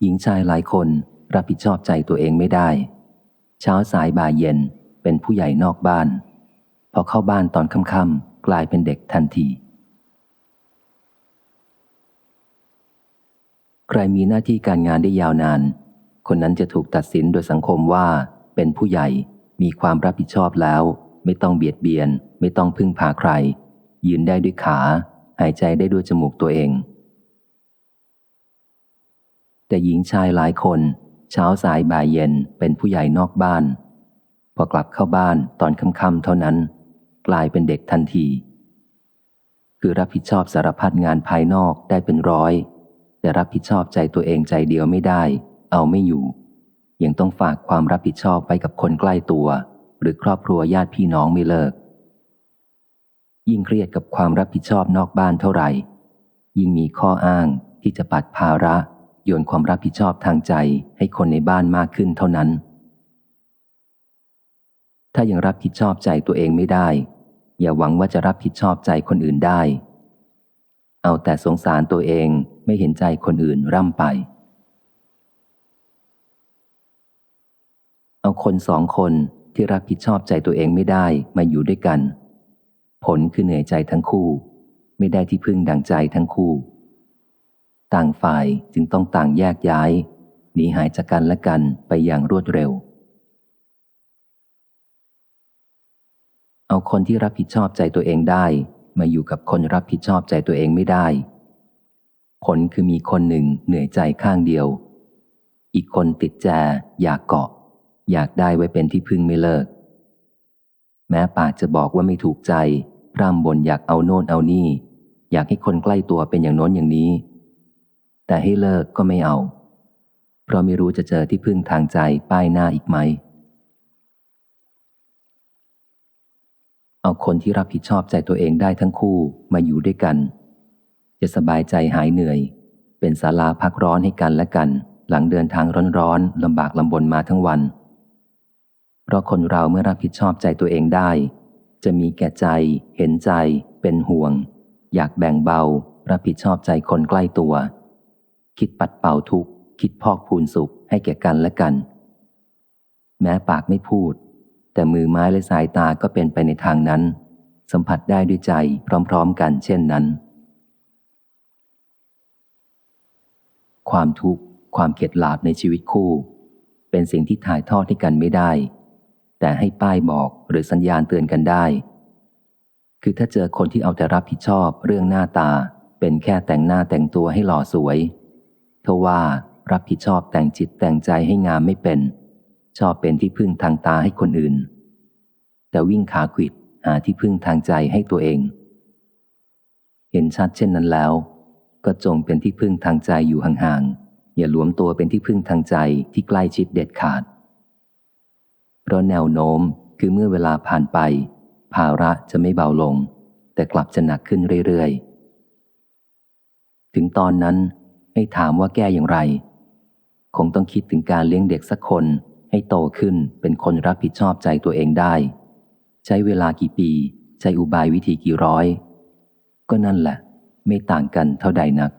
หญิงชายหลายคนรับผิดชอบใจตัวเองไม่ได้ เช้าสายบ่ายเย็นเป็นผู้ใหญ่นอกบ้าน พอเข้าบ้านตอนค่ำๆกลายเป็นเด็กทันที ใครมีหน้าที่การงานได้ยาวนาน คนนั้นจะถูกตัดสินโดยสังคมว่า เป็นผู้ใหญ่มีความรับผิดชอบแล้ว ไม่ต้องเบียดเบียน ไม่ต้องพึ่งพาใคร ยืนได้ด้วยขา หายใจได้ด้วยจมูกตัวเอง แต่หญิงชายหลายคน เช้าสายบ่ายเย็นเป็นผู้ใหญ่นอกบ้าน พอกลับเข้าบ้านตอนค่ำๆเท่านั้น กลายเป็นเด็กทันที คือรับผิดชอบสารพัดงานภายนอกได้เป็นร้อย แต่รับผิดชอบใจตัวเองใจเดียวไม่ได้ เอาไม่อยู่ ยังต้องฝากความรับผิดชอบไปกับคนใกล้ตัว หรือครอบครัวญาติพี่น้องไม่เลิก ยิ่งเครียดกับความรับผิดชอบนอกบ้านเท่าไหร่ ยิ่งมีข้ออ้างที่จะปัดภาระ โยนความรับผิดชอบทางใจให้คนในบ้านมากขึ้นเท่านั้น ถ้ายังรับผิดชอบใจตัวเองไม่ได้ อย่าหวังว่าจะรับผิดชอบใจคนอื่นได้ เอาแต่สงสารตัวเองไม่เห็นใจคนอื่นร่ำไป เอาคนสองคนที่รับผิดชอบใจตัวเองไม่ได้มาอยู่ด้วยกัน ผลคือเหนื่อยใจทั้งคู่ ไม่ได้ที่พึ่งดังใจทั้งคู่ ต่างฝ่ายจึงต้องต่างแยกย้ายหนีหายจากกันและกันไปอย่างรวดเร็ว เอาคนที่รับผิดชอบใจตัวเองได้ มาอยู่กับคนรับผิดชอบใจตัวเองไม่ได้ ผลคือมีคนหนึ่งเหนื่อยใจข้างเดียว อีกคนติดแจอยากเกาะ อยากได้ไว้เป็นที่พึ่งไม่เลิก แม้ปากจะบอกว่าไม่ถูกใจ พร่ำบ่นอยากเอาโน่นเอานี่ อยากให้คนใกล้ตัวเป็นอย่างโน้นอย่างนี้ แต่ให้เลิกก็ไม่เอา เพราะไม่รู้จะเจอที่พึ่งทางใจป้ายหน้าอีกไหม เอาคนที่รับผิดชอบใจตัวเองได้ทั้งคู่มาอยู่ด้วยกัน จะสบายใจหายเหนื่อย เป็นศาลาพักร้อนให้กันและกัน หลังเดินทางร้อนๆลำบากลำบนมาทั้งวัน เพราะคนเราเมื่อรับผิดชอบใจตัวเองได้ จะมีแก่ใจ เห็นใจ เป็นห่วง อยากแบ่งเบา รับผิดชอบใจคนใกล้ตัว คิดปัดเป่าทุกข์คิดพอกพูนสุขให้แก่กันและกัน แม้ปากไม่พูด แต่มือไม้และสายตาก็เป็นไปในทางนั้น สัมผัสได้ด้วยใจพร้อมๆกันเช่นนั้น ความทุกข์ความเข็ดหลาบในชีวิตคู่ เป็นสิ่งที่ถ่ายทอดให้กันไม่ได้ แต่ให้ป้ายบอกหรือสัญญาณเตือนกันได้ คือถ้าเจอคนที่เอาแต่รับผิดชอบเรื่องหน้าตาเป็นแค่แต่งหน้าแต่งตัวให้หล่อสวย ทว่ารับผิดชอบแต่งจิตแต่งใจให้งามไม่เป็น ชอบเป็นที่พึ่งทางตาให้คนอื่น แต่วิ่งขาขวิดหาที่พึ่งทางใจให้ตัวเอง เห็นชัดเช่นนั้นแล้ว ก็จงเป็นที่พึ่งทางใจอยู่ห่างๆอย่าหลวมตัวเป็นที่พึ่งทางใจที่ใกล้ชิดเด็ดขาด เพราะแนวโน้มคือเมื่อเวลาผ่านไป ภาระจะไม่เบาลง แต่กลับจะหนักขึ้นเรื่อยๆ ถึงตอนนั้น ให้ถามว่าแก้อย่างไร คงต้องคิดถึงการเลี้ยงเด็กสักคนให้โตขึ้นเป็นคนรับผิดชอบใจตัวเองได้ ใช้เวลากี่ปี ใช้อุบายวิธีกี่ร้อย ก็นั่นแหละ ไม่ต่างกันเท่าใดนัก